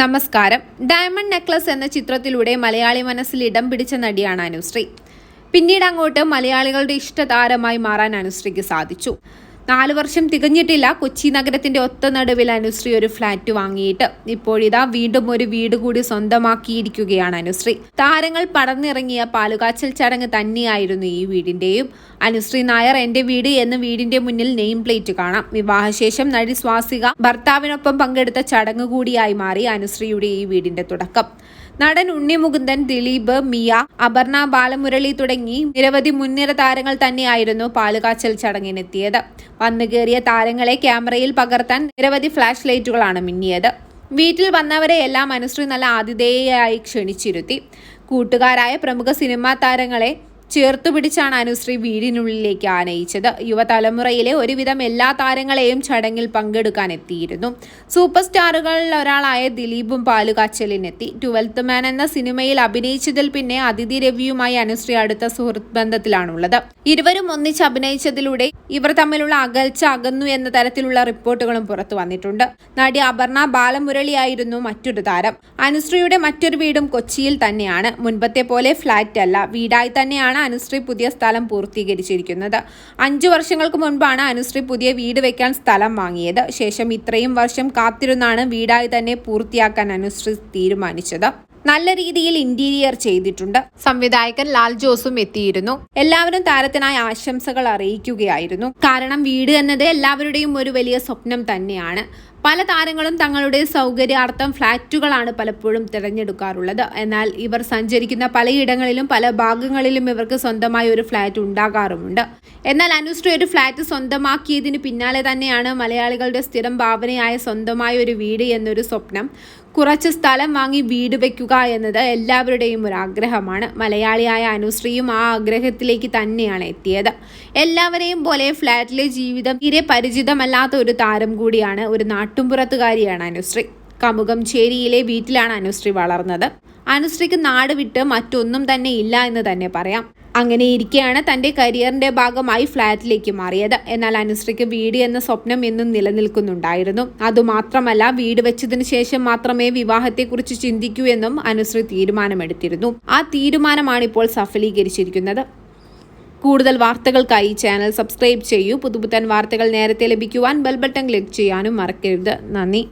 നമസ്കാരം. Diamond necklace എന്ന ചിത്രത്തിലൂടെ മലയാളി മനസ്സിൽ ഇടം പിടിച്ച നടിയാണ് അനുശ്രീ. പിന്നീട് അങ്ങോട്ട് മലയാളികളുടെ ഇഷ്ടതാരമായി മാറാൻ അനുശ്രീക്ക് സാധിച്ചു. നാല് വർഷം തികഞ്ഞിട്ടില്ല. കൊച്ചി നഗരത്തിന്റെ ഒത്ത നടുവിൽ അനുശ്രീ ഒരു ഫ്ളാറ്റ് വാങ്ങിയിട്ട്. ഇപ്പോഴിതാ വീണ്ടും ഒരു വീട് കൂടി സ്വന്തമാക്കിയിരിക്കുകയാണ് അനുശ്രീ. താരങ്ങൾ പടർന്നിറങ്ങിയ പാലുകാച്ചൽ ചടങ്ങ് തന്നെയായിരുന്നു ഈ വീടിന്റെയും. അനുശ്രീ നായർ എന്റെ വീട് എന്ന് വീടിന്റെ മുന്നിൽ നെയിം പ്ലേറ്റ് കാണാം. വിവാഹശേഷം നടി സ്വാസിക ഭർത്താവിനൊപ്പം പങ്കെടുത്ത ചടങ്ങ് കൂടിയായി മാറി അനുശ്രീയുടെ ഈ വീടിന്റെ തുടക്കം. നടൻ ഉണ്ണി മുകുന്ദൻ ദിലീപ് മിയ അപർണ ബാലമുരളി തുടങ്ങി നിരവധി മുൻനിര താരങ്ങൾ തന്നെയായിരുന്നു പാലുകാച്ചൽ ചടങ്ങിനെത്തിയത്. വന്നു കയറിയ താരങ്ങളെ ക്യാമറയിൽ പകർത്താൻ നിരവധി ഫ്ലാഷ് ലൈറ്റുകളാണ് മിന്നിയത്. വീട്ടിൽ വന്നവരെ എല്ലാം അനുശ്രീ നല്ല ആതിഥേയയായി ക്ഷണിച്ചിരുത്തി. കൂട്ടുകാരായ പ്രമുഖ സിനിമാ താരങ്ങളെ ചേർത്തു പിടിച്ചാണ് അനുശ്രീ വീടിനുള്ളിലേക്ക് ആനയിച്ചത്. യുവതലമുറയിലെ ഒരുവിധം എല്ലാ താരങ്ങളെയും ചടങ്ങിൽ പങ്കെടുക്കാൻ എത്തിയിരുന്നു. സൂപ്പർ സ്റ്റാറുകളിൽ ഒരാളായ ദിലീപും പാലുകാച്ചലിനെത്തി. ട്വൽത്ത് മാൻ എന്ന സിനിമയിൽ അഭിനയിച്ചതിൽ പിന്നെ അതിഥി രവിയുമായി അനുശ്രീ അടുത്ത സുഹൃത്ത് ബന്ധത്തിലാണുള്ളത്. ഇരുവരും ഒന്നിച്ച് അഭിനയിച്ചതിലൂടെ ഇവർ തമ്മിലുള്ള അകൽച്ച അകന്നു എന്ന തരത്തിലുള്ള റിപ്പോർട്ടുകളും പുറത്തു വന്നിട്ടുണ്ട്. നടി അപർണ ബാലമുരളിയായിരുന്നു മറ്റൊരു താരം. അനുശ്രീയുടെ മറ്റൊരു വീടും കൊച്ചിയിൽ തന്നെയാണ്. മുൻപത്തെ പോലെ ഫ്ലാറ്റ് അല്ല വീടായി തന്നെയാണ് അനുശ്രീ പുതിയ സ്ഥലം പൂർത്തീകരിച്ചിരിക്കുന്നത്. അഞ്ചു വർഷങ്ങൾക്ക് മുൻപാണ് അനുശ്രീ പുതിയ വീട് വെക്കാൻ സ്ഥലം വാങ്ങിയത്. ശേഷം ഇത്രയും വർഷം കാത്തിരുന്നാണ് വീടായി തന്നെ പൂർത്തിയാക്കാൻ അനുശ്രീ തീരുമാനിച്ചത്. നല്ല രീതിയിൽ ഇന്റീരിയർ ചെയ്തിട്ടുണ്ട്. സംവിധായകൻ ലാൽ ജോസും എത്തിയിരുന്നു. എല്ലാവരും താരത്തിനായി ആശംസകൾ അറിയിക്കുകയായിരുന്നു. കാരണം വീട് എന്നത് എല്ലാവരുടെയും ഒരു വലിയ സ്വപ്നം തന്നെയാണ്. പല താരങ്ങളും തങ്ങളുടെ സൗകര്യാർത്ഥം ഫ്ലാറ്റുകളാണ് പലപ്പോഴും തിരഞ്ഞെടുക്കാറുള്ളത്. എന്നാൽ ഇവർ സഞ്ചരിക്കുന്ന പലയിടങ്ങളിലും പല ഭാഗങ്ങളിലും ഇവർക്ക് സ്വന്തമായി ഒരു ഫ്ലാറ്റ് ഉണ്ടാകാറുമുണ്ട്. എന്നാൽ അനുശ്രീ ഒരു ഫ്ലാറ്റ് സ്വന്തമാക്കിയതിന് പിന്നാലെ തന്നെയാണ് മലയാളികളുടെ സ്ഥിരം ഭാവനയായ സ്വന്തമായ ഒരു വീട് എന്നൊരു സ്വപ്നം. കുറച്ച് സ്ഥലം വാങ്ങി വീട് വയ്ക്കുക എന്നത് എല്ലാവരുടെയും ഒരു ആഗ്രഹമാണ്. മലയാളിയായ അനുശ്രീയും ആ ആഗ്രഹത്തിലേക്ക് തന്നെയാണ് എത്തിയത്. എല്ലാവരെയും പോലെ ഫ്ലാറ്റിലെ ജീവിതം തീരെ പരിചിതമല്ലാത്ത ഒരു താരം കൂടിയാണ് ഒരു നാട്ടുംപുറത്തുകാരിയാണ് അനുശ്രീ. കമുകം ചേരിയിലെ വീട്ടിലാണ് അനുശ്രീ വളർന്നത്. അനുശ്രീക്ക് നാട് വിട്ട് മറ്റൊന്നും തന്നെ ഇല്ല എന്ന് തന്നെ പറയാം. അങ്ങനെ ഇരിക്കെയാണ് തന്റെ കരിയറിന്റെ ഭാഗമായി ഫ്ലാറ്റിലേക്ക് മാറിയത്. എന്നാൽ അനുശ്രീക്ക് വീട് എന്ന സ്വപ്നം എന്നും നിലനിൽക്കുന്നുണ്ടായിരുന്നു. അതുമാത്രമല്ല വീട് വെച്ചതിന് ശേഷം മാത്രമേ വിവാഹത്തെക്കുറിച്ച് ചിന്തിക്കൂ എന്നും അനുശ്രീ തീരുമാനമെടുത്തിരുന്നു. ആ തീരുമാനമാണ് ഇപ്പോൾ സഫലീകരിച്ചിരിക്കുന്നത്. കൂടുതൽ വാർത്തകൾക്കായി ചാനൽ സബ്സ്ക്രൈബ് ചെയ്യൂ. പുതുപുത്തൻ വാർത്തകൾ നേരത്തെ ലഭിക്കുവാൻ ബെൽബട്ടൺ ക്ലിക്ക് ചെയ്യാനും മറക്കരുത്. നന്ദി.